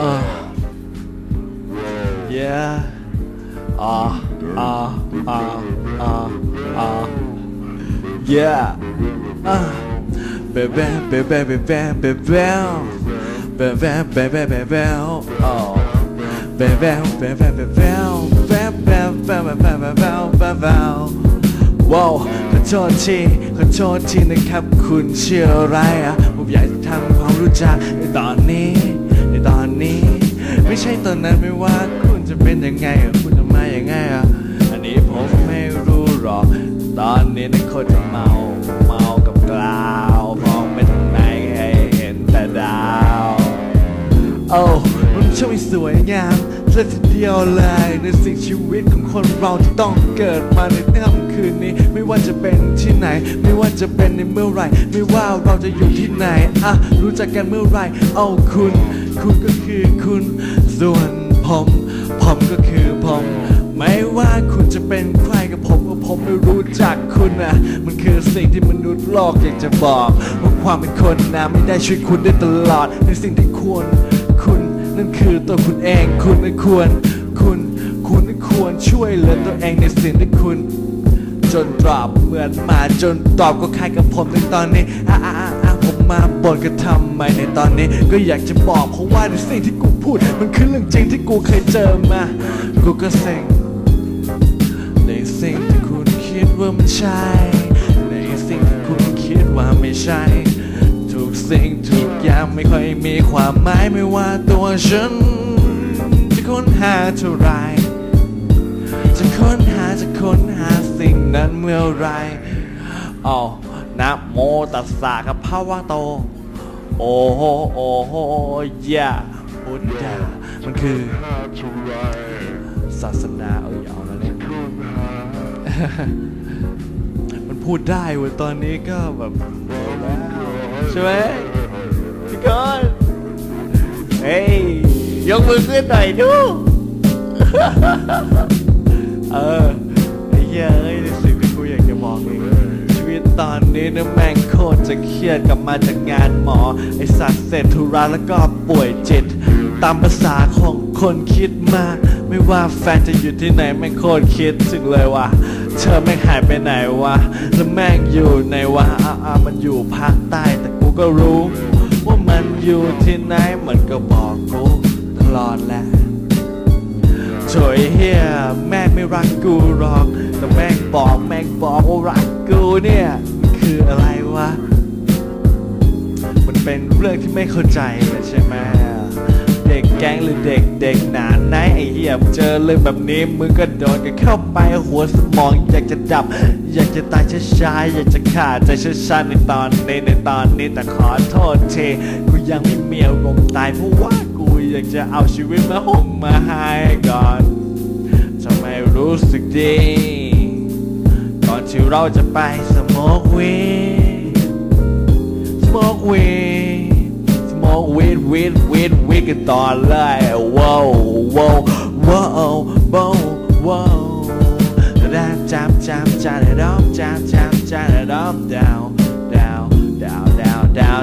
Uh, yeah. Ah, ah, ah, ah, ah. Yeah. Ah. Baby, baby, baby, baby, baby, baby, baby, baby, oh. Baby, baby, baby, baby, baby, baby, baby, baby. ว้าวขอโทษทีขอโทษทีนะครับ คุณเชื่ออะไรอะผมอยากจะทำความรู้จักในตอนนี้ ตอนนั้นไม่ว่าคุณจะเป็นยังไงอะคุณจะมาอย่างไงอะอันนี้ผมไม่รู้หรอก ตอนนี้นะคนจะเมาเมากับกลาวมองไปทางไหนให้เห็นแต่ดาวโอ้มันช่างสวยงามเลยทีเดียวเลยในสิ่งชีวิตของคนเราที่ต้องเกิดมาในค่ำ คืนนี้ ไม่ว่าจะเป็นที่ไหน ไม่ว่าจะเป็นในเมื่อไร ไม่ว่าเราจะอยู่ที่ไหนอะรู้จักกันเมื่อไรเอาคุณ คุณก็คือคุณ ส่วนผมผมก็คือผมไม่ว่าคุณจะเป็นใครกับผมก็ผมไม่รู้จักคุณนะมันคือสิ่งที่มนุษย์โลกอยากจะบอกว่าความเป็นคนนะไม่ได้ช่วยคุณได้ตลอด ในสิ่งที่ควร คุณนั่นคือตัวคุณเอง คุณไม่ควร คุณ คุณไม่ควรช่วยเหลือตัวเองในสิ่งที่คุณ จนตอบเหมือนมาจนตอบก็คล้ายกับผมในตอนนี้อะอะอะผมมาบ่นกันทำไมในตอนนี้ ก็อยากจะบอกเพราะว่าในสิ่งที่กูพูด มันคือเรื่องจริงที่กูเคยเจอมา กูก็เซ็งในสิ่งที่คุณคิดว่ามันใช่ ในสิ่งที่คุณคิดว่าไม่ใช่ทุกสิ่งทุกอย่างไม่ค่อยมีความหมายไม่ว่าตัวฉันจะค้นหาเท่าไหรจะค้นหาจะค้นหา นั้นเมื่อไรอ๋อนะโมตัสสะกับพระวะโต โอ้โหโอ้โหยะพุทธะมันคือศาสนาเออเอาแล้วเนี่ยมันพูดได้เว้ยตอนนี้ก็แบบใช่ไหมพี่กอนเฮ้ยยกมือขึ้นหน่อยดู เออไอ้เหี้ยเอ้ย ตอนนี้นะแม่งโคตรจะเครียดกลับมาจากงานหมอ ไอสัตว์เสร็จธุระแล้วก็ป่วยจิต ตามภาษาของคนคิดมาก ไม่ว่าแฟนจะอยู่ที่ไหนแม่งโคตรคิดถึงเลยว่ะเธอแม่งหายไปไหนวะแล้วแม่งอยู่ไหนวะอ้าอามันอยู่ภาคใต้แต่กูก็รู้ ว่ามันอยู่ที่ไหนมันก็บอกกูตลอดแหละโถยเฮียแม่งไม่รักกูหรอก แต่แม่งบอกแม่งบอกว่ารัก กูเนี่ย คืออะไรวะ มันเป็นเรื่องที่ไม่เข้าใจเลยใช่ไหมเด็กแก๊งหรือเด็กเด็กหนาไหนไอ้เหี้ยเจอเรื่องแบบนี้มึงก็โดนกันเข้าไปหัวสมองอยากจะดับ อยากจะตายช้าๆอยากจะขาดใจช้าๆในตอนนี้ในตอนนี้แต่ขอโทษทีกูยังไม่เมีอารมตายเพราะว่ากูอยากจะเอาชีวิตมาห่มมาให้ก่อนทำไมรู้สึกดี ที่เราจะไปสโมกวีสโมกวีสโมกวีดวีดวีดวีดกันต่อเลยว้าวว้าวว้าวว้าวว้าวดับจับจับจับดับจับจับจับดับดาวดาวดาวดาวดาว